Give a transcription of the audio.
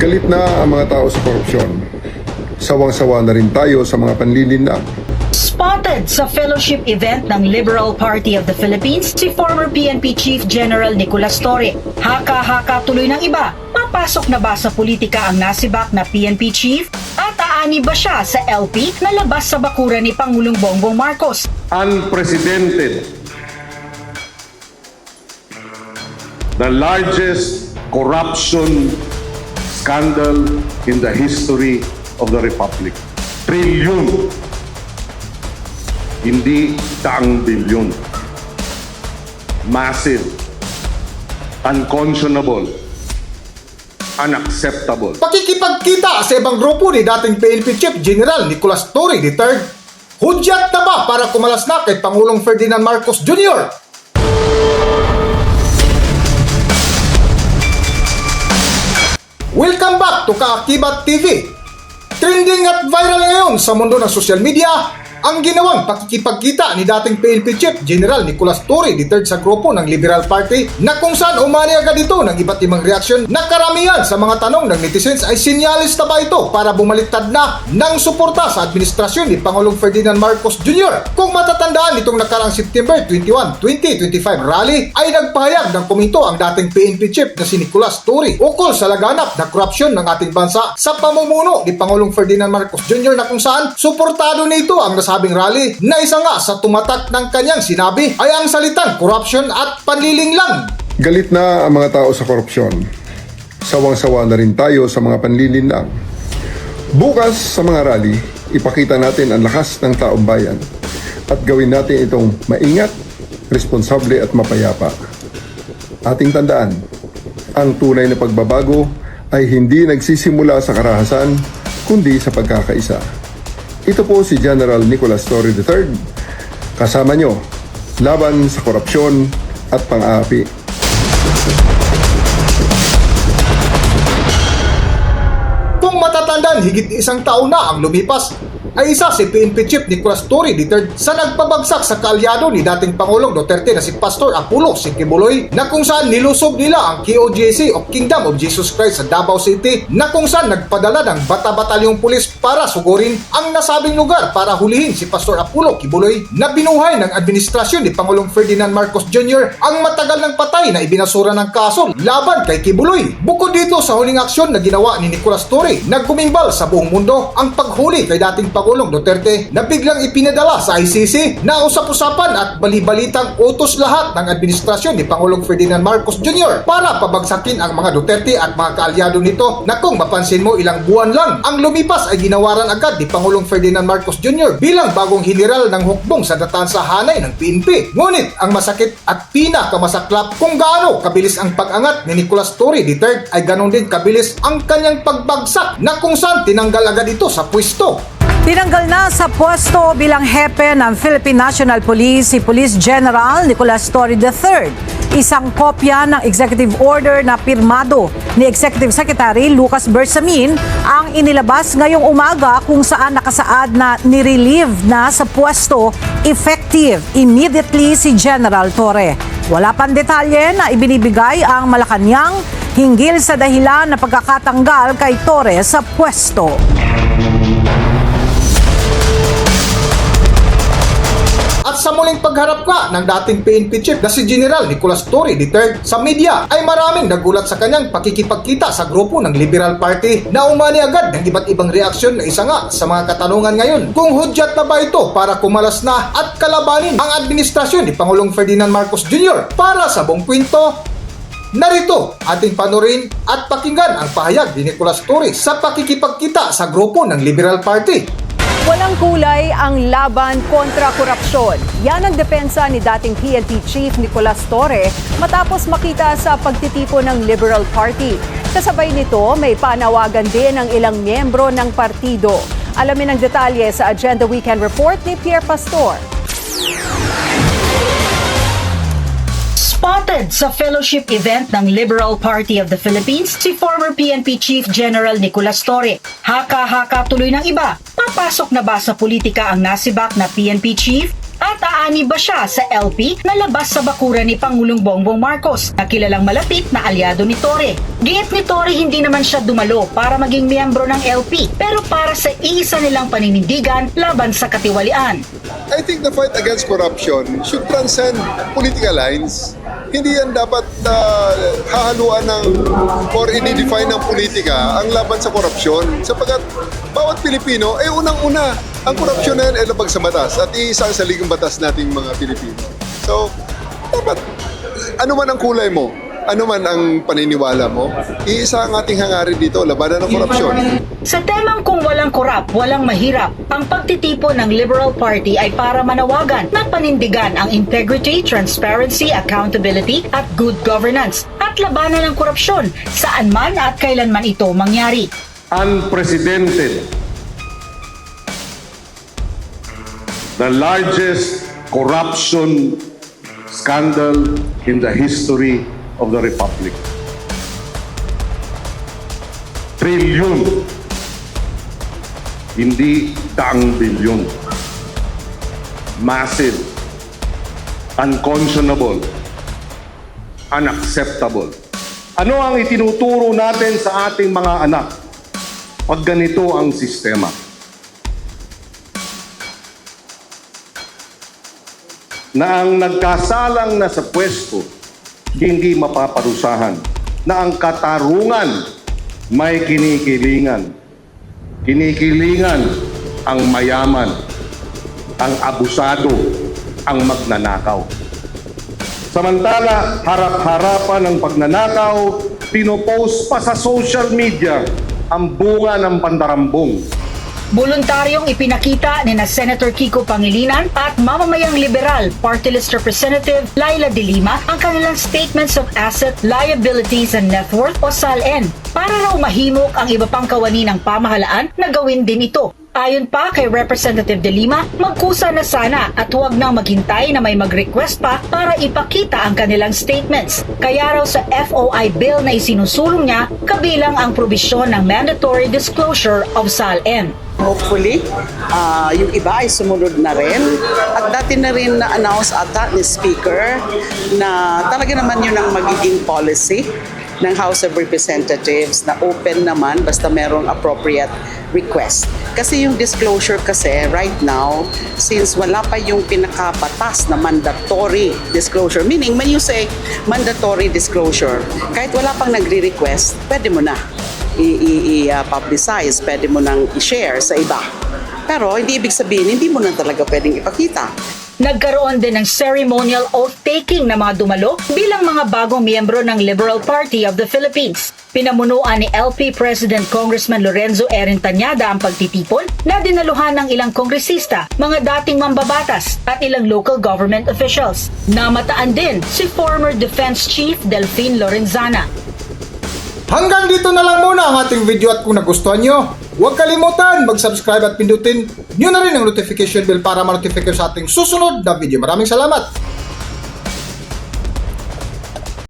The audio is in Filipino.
Galit na ang mga tao sa korupsyon. Sawang-sawa na rin tayo sa mga panlilinlang. Spotted sa fellowship event ng Liberal Party of the Philippines si former PNP Chief General Nicolas Torre. Haka-haka tuloy ng iba. Papasok na ba sa politika ang nasibak na PNP Chief? At aani ba siya sa LP na labas sa bakura ni Pangulong Bongbong Marcos? unprecedented. The largest corruption scandal in the history of the Republic. Trillion. Hindi daang bilyon. Massive. Unconscionable. Unacceptable. Pakikipagkita sa ibang grupo ni dating PNP Chief General Nicolas Torre III. Hudyat na ba para kumalas na kay Pangulong Ferdinand Marcos Jr.? Welcome back to Kaakibat TV. Trending at viral ngayon sa mundo ng social media ang ginawang pakikipagkita ni dating PNP Chief General Nicolas Torre III sa grupo ng Liberal Party na kung saan umani agad ito ng iba't ibang reaksyon na karamihan sa mga tanong ng netizens ay sinyalis na ba ito para bumaliktad na ng suporta sa administrasyon ni Pangulong Ferdinand Marcos Jr. Kung matatandaan nitong nakarang September 21, 2025 rally ay nagpahayag ng komento ang dating PNP Chief na si Nicolas Torre ukol sa laganap na korupsyon ng ating bansa sa pamumuno ni Pangulong Ferdinand Marcos Jr. na kung saan suportado nito ang nasabing rally na isa nga sa tumatak ng kanyang sinabi ay ang salitang corruption at panliling lang. Galit na ang mga tao sa korupsyon. Sawang-sawa na rin tayo sa mga panlilinlang. Bukas sa mga rally, ipakita natin ang lakas ng taong bayan at gawin natin itong maingat, responsable at mapayapa. Ating tandaan, ang tunay na pagbabago ay hindi nagsisimula sa karahasan, kundi sa pagkakaisa. Ito po si General Nicolas Torre III. Kasama nyo, laban sa korupsyon at pang-aapi. Kung matatandaan, higit isang taon na ang lumipas ay isa si PNP Chief Nicolas Torre III sa nagpabagsak sa kaalyado ni dating Pangulong Duterte na si Pastor Apollo Sikibuloy na kung saan nilusob nila ang KOJC o Kingdom of Jesus Christ sa Davao City na kung saan nagpadala ng bata-batalyong pulis para sugurin ang nasabing lugar para hulihin si Pastor Apollo Kibuloy na binuhay ng administrasyon ni Pangulong Ferdinand Marcos Jr. ang matagal ng patay na ibinasura ng kaso laban kay Kibuloy. Bukod dito sa huling aksyon na ginawa ni Nicolas Torre, nagkumimbal sa buong mundo ang paghuli kay dating Pangulong Duterte na biglang ipinadala sa ICC na usap-usapan at balibalitang utos lahat ng administrasyon ni Pangulong Ferdinand Marcos Jr. para pabagsakin ang mga Duterte at mga kaalyado nito na kung mapansin mo ilang buwan lang ang lumipas ay ginawaran agad ni Pangulong Ferdinand Marcos Jr. bilang bagong general ng hukbong sa datansa hanay ng PNP. Ngunit ang masakit at pinakamasaklap kung gaano kabilis ang pag-angat ni Nicolas Torre III ay ganon din kabilis ang kanyang pagbagsak na kung saan tinanggal agad ito sa pwesto. Tinanggal na sa pwesto bilang hepe ng Philippine National Police si Police General Nicolas Torre III. Isang kopya ng executive order na pirmado ni Executive Secretary Lucas Bersamin ang inilabas ngayong umaga kung saan nakasaad na nirelieve na sa pwesto effective immediately si General Torre. Wala pang detalye na ibinibigay ang Malacanang hinggil sa dahilan na pagkakatanggal kay Torre sa pwesto. At sa muling pagharap ka ng dating PNP chief na si General Nicolas Torre III sa media ay maraming nagulat sa kanyang pakikipagkita sa grupo ng Liberal Party na umani agad ng iba't ibang reaksyon na isa nga sa mga katanungan ngayon. Kung hudyat na ba ito para kumalas na at kalabanin ang administrasyon ni Pangulong Ferdinand Marcos Jr. para sa buong kwento Narito ating panorin at pakinggan ang pahayag ni Nicolas Torre sa pakikipagkita sa grupo ng Liberal Party. Walang kulay ang laban kontra korupsyon. Yan ang depensa ni dating PNP Chief Nicolas Torre matapos makita sa pagtitipo ng Liberal Party. Kasabay nito, may panawagan din ng ilang miyembro ng partido. Alamin ang detalye sa Agenda Weekend Report ni Pierre Pastor. Spotted sa fellowship event ng Liberal Party of the Philippines si former PNP Chief General Nicolas Torre. Haka-haka tuloy ng iba. Papasok na ba sa politika ang nasibak na PNP Chief? At aani ba siya sa LP na labas sa bakuran ni Pangulong Bongbong Marcos na kilalang malapit na alyado ni Torre? Giit ni Torre hindi naman siya dumalo para maging miyembro ng LP pero para sa iisa nilang paninindigan laban sa katiwalian. I think the fight against corruption should transcend political lines. Hindi yan dapat uh, hahaluan ng or i-define ng politika ang laban sa korupsyon. Sapagkat bawat Pilipino, eh unang-una, ang korupsyon na yan ay labag sa batas at iisa ang saligang batas nating mga Pilipino. So, dapat, ano man ang kulay mo, ano man ang paniniwala mo, iisa ang ating hangarin dito, labanan ng korupsyon. Sa temang kung walang korap, walang mahirap, ang pagtitipon ng Liberal Party ay para manawagan na panindigan ang integrity, transparency, accountability at good governance at labanan ng korupsyon saan man at kailanman ito mangyari. Unprecedented. The largest corruption scandal in the history of the Republic. Trilyon. Hindi daang bilyon. Massive. Unconscionable. Unacceptable. Ano ang itinuturo natin sa ating mga anak pag ganito ang sistema? Na ang nagkasalang na sa pwesto, hindi mapaparusahan. Na ang katarungan may kinikilingan. Kinikilingan ang mayaman, ang abusado, ang magnanakaw. Samantala, harap-harapan ng pagnanakaw, pinopost pa sa social media ang bunga ng pandarambong. Voluntaryong ipinakita ni na Senator Kiko Pangilinan at mamamayang liberal Party List Representative Laila De Lima ang kanilang Statements of Asset, Liabilities and Net Worth o SALN para raw mahimok ang iba pang kawani ng pamahalaan na gawin din ito. Ayon pa kay Representative De Lima, magkusa na sana at huwag nang maghintay na may mag-request pa para ipakita ang kanilang statements. Kaya raw sa FOI bill na isinusulong niya, kabilang ang probisyon ng mandatory disclosure of SALN. Hopefully, ah, yung iba ay sumunod na rin. At dati na rin na-announce ata ni Speaker na talaga naman yun ang magiging policy ng House of Representatives na open naman basta merong appropriate request. Kasi yung disclosure kasi right now, since wala pa yung pinakabatas na mandatory disclosure, meaning when you say mandatory disclosure, kahit wala pang nagre-request, pwede mo na i-publicize, pwede mo nang i-share sa iba. Pero hindi ibig sabihin, hindi mo na talaga pwedeng ipakita. Nagkaroon din ng ceremonial oath-taking na mga dumalo bilang mga bagong miyembro ng Liberal Party of the Philippines. Pinamunuan ni LP President Congressman Lorenzo Erin Tanyada ang pagtitipon na dinaluhan ng ilang kongresista, mga dating mambabatas at ilang local government officials. Namataan din si former Defense Chief Delphine Lorenzana. Hanggang dito na lang muna ang ating video at kung nagustuhan nyo, huwag kalimutan mag-subscribe at pindutin nyo na rin ang notification bell para ma-notify sa ating susunod na video. Maraming salamat!